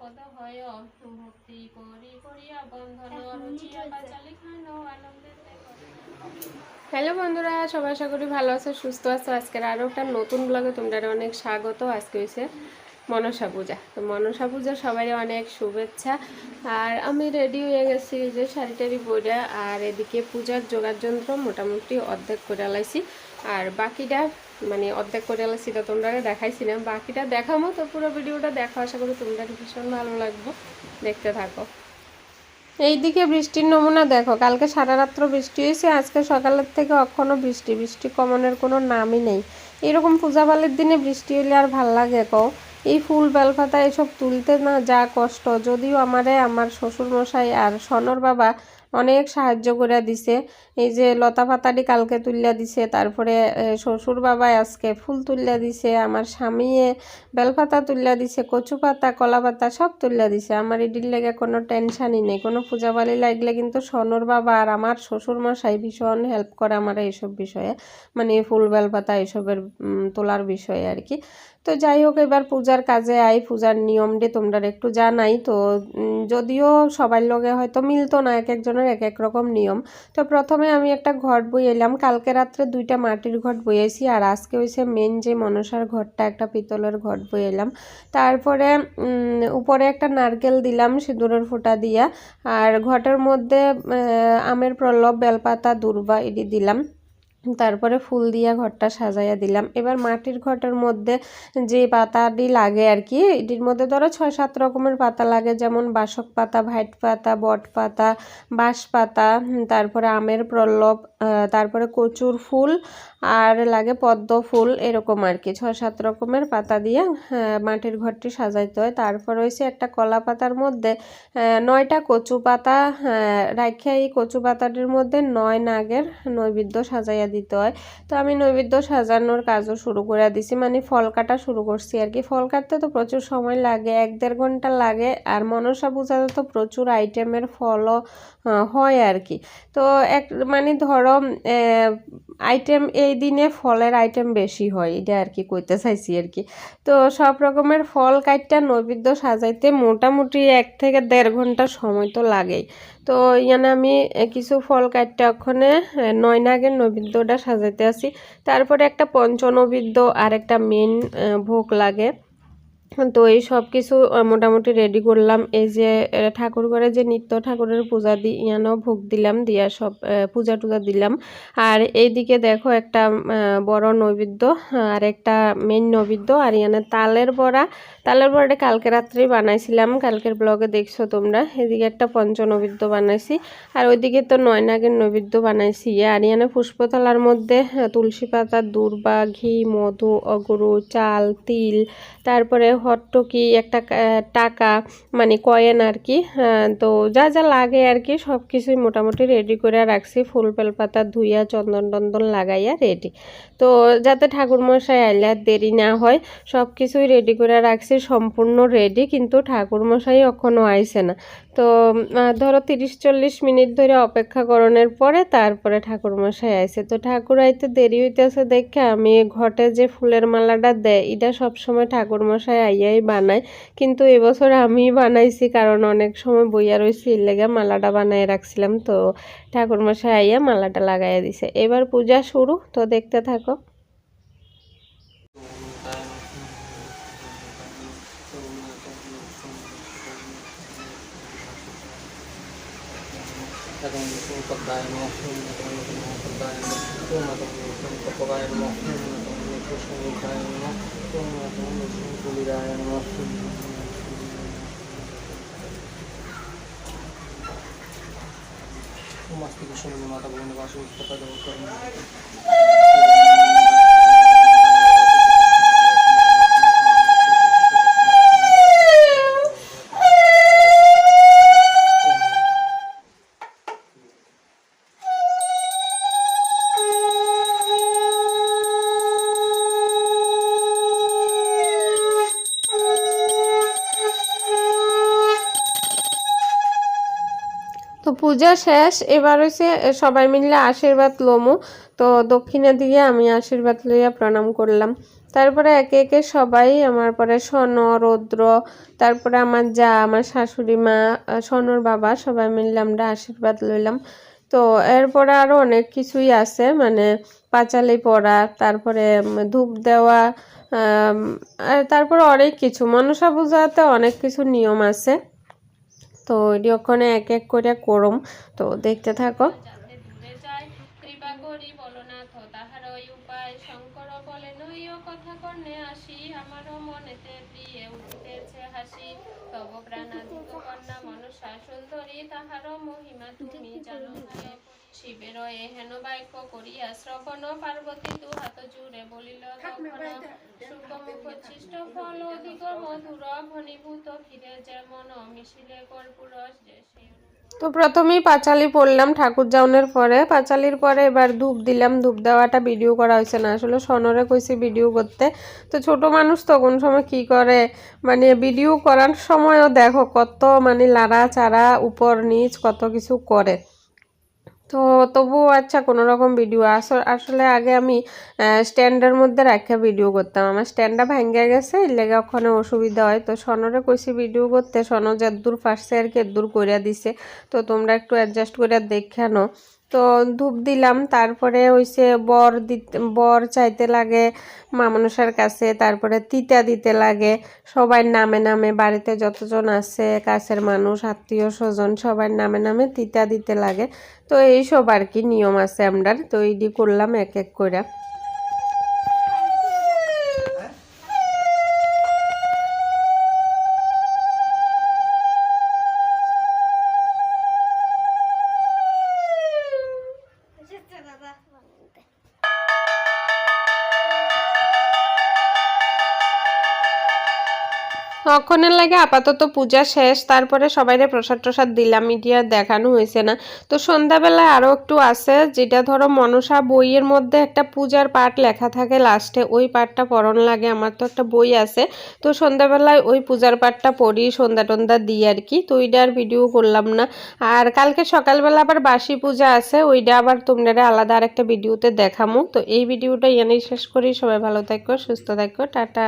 পদ হয় ভক্তি করি করিয়া বন্ধন রচিয়া পাঁচালি খানো আনন্দের হ্যালো বন্ধুরা সবাই আশা করি ভালো আছো সুস্থ আছো। আজকের আরও একটা নতুন ব্লগে তোমরা অনেক স্বাগত। আজকে হয়েছে মনসা পূজা। তো মনসা পূজা সবাই অনেক শুভেচ্ছা। আর আমি রেডি হয়ে গেছি যে শাড়ি টাড়ি পরে আর এদিকে পূজার জোগাড় যন্ত্র মোটামুটি অর্ধেক করে লাইছি আর বাকিটা মানে অর্ধেক করে তো তোমরা দেখাইছি না, বাকিটা দেখাবো তো, পুরো ভিডিওটা দেখো, আশা করি তোমরা ভীষণ ভালো লাগবে, দেখতে থাকো। এইদিকে বৃষ্টির নমুনা দেখো, কালকে সারা রাত্র বৃষ্টি হয়েছে, আজকে সকালের থেকে এখনও বৃষ্টি বৃষ্টি কমানোর কোনো নামই নেই। এরকম পূজাবালের দিনে বৃষ্টি হলে আর ভালো লাগে কও? এই ফুল বেলপাতা এসব তুলতে না যা কষ্ট, যদিও আমারে আমার শ্বশুরমশাই আর সনর বাবা অনেক সাহায্য করে দিছে। এই যে লতা পাতাটি কালকে তুলিয়া দিছে, তারপরে শ্বশুর বাবা আজকে ফুল তুলিয়া দিছে, আমার স্বামীয়ে বেলপাতা তুলিয়া দিছে, কচু পাতা, কলা পাতা সব তুলিয়া দিছে। আমার এটির লেগে কোনো টেনশনই নেই, কোনো পূজাবালি লাগলে কিন্তু সনর বাবা আর আমার শ্বশুর মশাই ভীষণ হেল্প করে আমার এইসব বিষয়ে মানে ফুল, বেলপাতা এসবের তোলার বিষয়ে আর কি। তো যাই হোক, এবার পূজার কাজে আই পূজার নিয়ম নিয়মটি তোমরা একটু জানাই। তো যদিও সবার লগে হয়তো মিলতো না, এক একজনের এক এক রকম নিয়ম। তো প্রথমে আমি একটা ঘট বই এলাম। কালকে রাত্রে দুইটা মাটির ঘট বইয়েছি আর আজকে হয়েছে মেন যে মনসার ঘরটা একটা পিতলের ঘট বই এলাম। তারপরে উপরে একটা নারকেল দিলাম সিঁদুরের ফোঁটা দিয়া। আর ঘটের মধ্যে আমের প্রল্লব বেলপাতা, দুর্বা এটি দিলাম। তারপরে ফুল দিয়ে ঘরটা সাজাইয়া দিলাম। এবার মাটির ঘরের মধ্যে যে পাতাটি লাগে আর কি এটির মধ্যে ধরো ছয়, সাত রকমের পাতা লাগে, যেমন বাসক পাতা, ভাইট পাতা, বট পাতা, বাঁশ পাতা তারপরে আমের প্রল্লব তারপরে কচুর ফুল আর লাগে পদ্ম ফুল এরকম আর কি। ছয় সাত রকমের পাতা দিয়ে হ্যাঁ, মাটির ঘরটি সাজাইতে হয়। তারপর হয়েছে একটা কলা পাতার মধ্যে নয়টা কচু পাতা হ্যাঁ, রাখিয়া এই কচু পাতাটির মধ্যে নয় নাগের নৈবেদ্য সাজাইয়া দিতে হয়। তো আমি নৈবেদ্য সাজানোর কাজও শুরু করে দিছি মানে ফল কাটা শুরু করছি আর কি। ফল কাটতে তো প্রচুর সময় লাগে এক দেড় ঘণ্টা লাগে আর মনসা পূজাতে তো প্রচুর আইটেমের ফলও হয় আর কি। তো এক মানে ধরো আইটেম এই দিনে ফলের আইটেম বেশি হয়, এটা আর কি কইতে চাইছি আর কি তো সব রকমের ফল কাটটা নৈবেদ্য সাজাইতে মোটামুটি এক থেকে দেড় ঘণ্টা সময় তো লাগেই। তো ইয়ানে আমি কিছু ফল কাটটা ওখানে নয় নাগের নৈবেদ্যটা সাজাইতে আসি। তারপরে একটা পঞ্চনৈবেদ্য আর একটা মেন ভোগ লাগে। তো এই সব কিছু মোটামুটি রেডি করলাম। এই যে ঠাকুর ঘরে যে নিত্য ঠাকুরের পূজা দি, ইয়ানো ভোগ দিলাম, দিয়া সব পূজা টুজা দিলাম। আর এইদিকে দেখো একটা বড় নৈবেদ্য, আর একটা মেন নৈবেদ্য, আর ইয়ানে তালের বড়া। তালের বড়াটা কালকে রাত্রেই বানাইছিলাম। কালকের ব্লগে দেখছ তোমরা। এদিকে একটা পঞ্চ নৈবেদ্য বানাইছি। আর ওইদিকে তো নয় নাগের নৈবেদ্য বানাইছি। আর ইয়ানে পুষ্পতলার মধ্যে তুলসী পাতা, দূর্বা, ঘি, মধু, অগরু, চাল, তিল, তারপরে হট্টকি একটা টাকা মানে কয়েন আর কি হ্যাঁ, তো যা যা লাগে আর কি সব কিছুই মোটামুটি রেডি করে রাখছি ফুল বেলপাতা ধুইয়া চন্দন টন্দন লাগাইয়া রেডি তো যাতে ঠাকুরমশাই আইলে দেরি না হয় সব কিছুই রেডি করে রাখছি সম্পূর্ণ রেডি কিন্তু ঠাকুরমশাই এখনও আইসে না। তো ধরো তিরিশ চল্লিশ মিনিট ধরে অপেক্ষা করণের পরে তারপরে ঠাকুরমশাই আইসে তো ঠাকুর আইতে দেরি হইতেছে দেখে আমি ঘটে যে ফুলের মালাটা দেয়, এটা সবসময় ঠাকুরমশাই আইয়াই বানায়। কিন্তু এবছর আমি বানাইছি কারণ অনেক সময় বইয়া রয়েছি লেগে মালাটা বানাই রাখছিলাম। তো ঠাকুরমশাই আইয়া মালাটা লাগাইয়া দিছে। এবার পূজা শুরু, তো দেখতে থাকো। విష్ణు పద్దాయము విష్ణు పద్దాయము పూర్ణతం విష్ణు పప్పగాయము పూర్ణతం విష్ణు విధాయము పూర్ణతం విష్ణు కులిదాయము మస్తి కృష్ణుని మాట భూమి వాసు కథ তো পূজা শেষ, এবার হচ্ছে সবাই মিলে আশীর্বাদ লমু। তো দক্ষিণে দিয়ে আমি আশীর্বাদ লইয়া প্রণাম করলাম। তারপরে একে একে সবাই আমার পরে সন রৌদ্র, তারপরে আমার যা, আমার শাশুড়ি মা সনর বাবা, সবাই মিললে আমরা আশীর্বাদ লইলাম। তো এরপরে আরও অনেক কিছুই আছে মানে পাঁচালি পড়া তারপরে ধূপ দেওয়া তারপরে অনেক কিছু। মনসা পূজাতে অনেক কিছু নিয়ম আছে। তো এটি ওখানে এক এক করে করম তো দেখতে থাকো মহিমা তুমি জানো। শিবের বাক্য করিয়া শ্রবণ পার্বতী দু হাত জুড়ে বলিল ফল অধিক মধুর ঘনীভূত ফিরে যেমন মিশিলে কর্পূরস যে তো প্রথমেই পাঁচালি পড়লাম ঠাকুর যাওনের পরে পাঁচালির পরে এবার ধূপ দিলাম ধূপ দেওয়াটা ভিডিও করা হয়েছে না আসলে সনরে কইছি ভিডিও করতে তো ছোট মানুষ তো কোন সময় কি করে মানে ভিডিও করার সময়ও দেখো কত মানে লাড়া চাড়া উপর নিচ কত কিছু করে তো তবুও আচ্ছা কোনো রকম ভিডিও আসলে আগে আমি স্ট্যান্ডের মধ্যে রাখা ভিডিও করতাম। আমার স্ট্যান্ডটা ভেঙে গেছে এর লেগে ওখানে অসুবিধা হয়। তো সনরে কইছি ভিডিও করতে সন দূর ফার্স্টে আর কি দূর করিয়া দিছে। তো তোমরা একটু অ্যাডজাস্ট করে দেখে আনো। তো ধূপ দিলাম, তারপরে হইছে বর দিতে, বর চাইতে লাগে মা মানুষের কাছে, তারপরে তিতা দিতে লাগে। সবার নামে নামে বাড়িতে যতজন আছে, কাছের মানুষ, আত্মীয় স্বজন সবার নামে নামে তিতা দিতে লাগে। তো এইসব আর কি নিয়ম আছে আমরা তৈরি করলাম এক এক করে তখনের লাগে আপাতত পূজা শেষ, তারপরে সবাইরে প্রসাদ টসাদ দিলাম মিডিয়া দেখানো হয়েছে না। তো সন্ধ্যাবেলায় আরও একটু আছে, যেটা ধরো মনসা বইয়ের মধ্যে একটা পূজার পাঠ লেখা থাকে লাস্টে, ওই পাঠটা পড়ন লাগে, আমার তো একটা বই আছে। তো সন্ধ্যাবেলায় ওই পূজার পাঠটা পড়ি, সন্ধ্যা টন্ধা দিই আর কি, তো ওইটা আর ভিডিও করলাম না। আর কালকে সকালবেলা আবার বাসি পূজা আছে, ওইটা আবার তোমরা আলাদা আর একটা ভিডিওতে দেখামো। তো এই ভিডিওটা এনেই শেষ করি, সবাই ভালো থাকো, সুস্থ থাকো, টাটা।